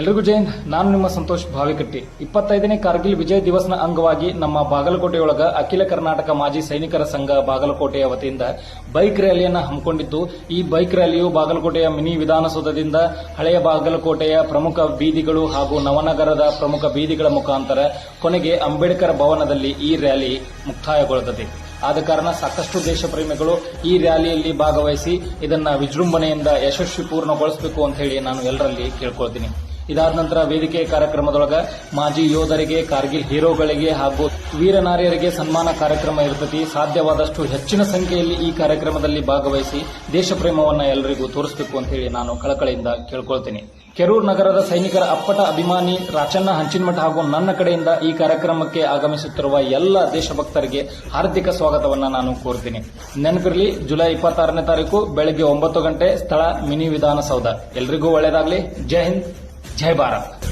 ಎಲ್ರಿಗೂ ಜೈನ್, ನಾನು ನಿಮ್ಮ ಸಂತೋಷ್ ಭಾವಿಕಟ್ಟಿ ಇಪ್ಪತ್ತೈದನೇ ಕಾರ್ಗಿಲ್ ವಿಜಯ ದಿವಸ್ನ ಅಂಗವಾಗಿ ನಮ್ಮ ಬಾಗಲಕೋಟೆಯೊಳಗ ಅಖಿಲ ಕರ್ನಾಟಕ ಮಾಜಿ ಸೈನಿಕರ ಸಂಘ ಬಾಗಲಕೋಟೆಯ ವತಿಯಿಂದ ಬೈಕ್ ರ್ಯಾಲಿಯನ್ನು ಹಮ್ಮಿಕೊಂಡಿದ್ದು, ಈ ಬೈಕ್ ರ್ಯಾಲಿಯು ಬಾಗಲಕೋಟೆಯ ಮಿನಿ ವಿಧಾನಸೌಧದಿಂದ ಹಳೆಯ ಬಾಗಲಕೋಟೆಯ ಪ್ರಮುಖ ಬೀದಿಗಳು ಹಾಗೂ ನವನಗರದ ಪ್ರಮುಖ ಬೀದಿಗಳ ಮುಖಾಂತರ ಕೊನೆಗೆ ಅಂಬೇಡ್ಕರ್ ಭವನದಲ್ಲಿ ಈ ರ್ಯಾಲಿ ಮುಕ್ತಾಯಗೊಳ್ಳುತ್ತದೆ ಆದ ಕಾರಣ ಸಾಕಷ್ಟು ದೇಶಪ್ರೇಮಿಗಳು ಈ ರ್ಯಾಲಿಯಲ್ಲಿ ಭಾಗವಹಿಸಿ ಇದನ್ನ ವಿಜೃಂಭಣೆಯಿಂದ ಯಶಸ್ವಿ ಪೂರ್ಣಗೊಳಿಸಬೇಕು ಅಂತ ಹೇಳಿ ನಾನು ಎಲ್ಲರಲ್ಲಿ ಕೇಳ್ಕೊಳ್ತೀನಿ. ಇದಾದ ನಂತರ ವೇದಿಕೆ ಕಾರ್ಯಕ್ರಮದೊಳಗ ಮಾಜಿ ಯೋಧರಿಗೆ, ಕಾರ್ಗಿಲ್ ಹೀರೋಗಳಿಗೆ ಹಾಗೂ ವೀರನಾರಿಯರಿಗೆ ಸನ್ಮಾನ ಕಾರ್ಯಕ್ರಮ ಇರ್ತತಿ. ಸಾಧ್ಯವಾದಷ್ಟು ಹೆಚ್ಚಿನ ಸಂಖ್ಯೆಯಲ್ಲಿ ಈ ಕಾರ್ಯಕ್ರಮದಲ್ಲಿ ಭಾಗವಹಿಸಿ ದೇಶಪ್ರೇಮವನ್ನು ಎಲ್ಲರಿಗೂ ತೋರಿಸಬೇಕು ಅಂತ ಹೇಳಿ ನಾನು ಕಳಕಳಿಯಿಂದ ಕೇಳ್ಕೊಳ್ತೀನಿ. ಕೆರೂರು ನಗರದ ಸೈನಿಕರ ಅಪ್ಪಟ ಅಭಿಮಾನಿ ರಾಚಣ್ಣ ಹಂಚಿನಮಠ ಹಾಗೂ ನನ್ನ ಕಡೆಯಿಂದ ಈ ಕಾರ್ಯಕ್ರಮಕ್ಕೆ ಆಗಮಿಸುತ್ತಿರುವ ಎಲ್ಲ ದೇಶಭಕ್ತರಿಗೆ ಹಾರ್ದಿಕ ಸ್ವಾಗತವನ್ನು ನಾನು ಕೋರ್ತೀನಿ. ನೆನಪಿರಲಿ, ಜುಲೈ ಇಪ್ಪತ್ತಾರನೇ ತಾರೀಕು ಬೆಳಗ್ಗೆ ಒಂಬತ್ತು ಗಂಟೆ ಸ್ಥಳ ಮಿನಿ ವಿಧಾನಸೌಧ. ಎಲ್ರಿಗೂ ಒಳ್ಳೆಯದಾಗಲಿ ಜೈ ಹಿಂದ್. जय भारत।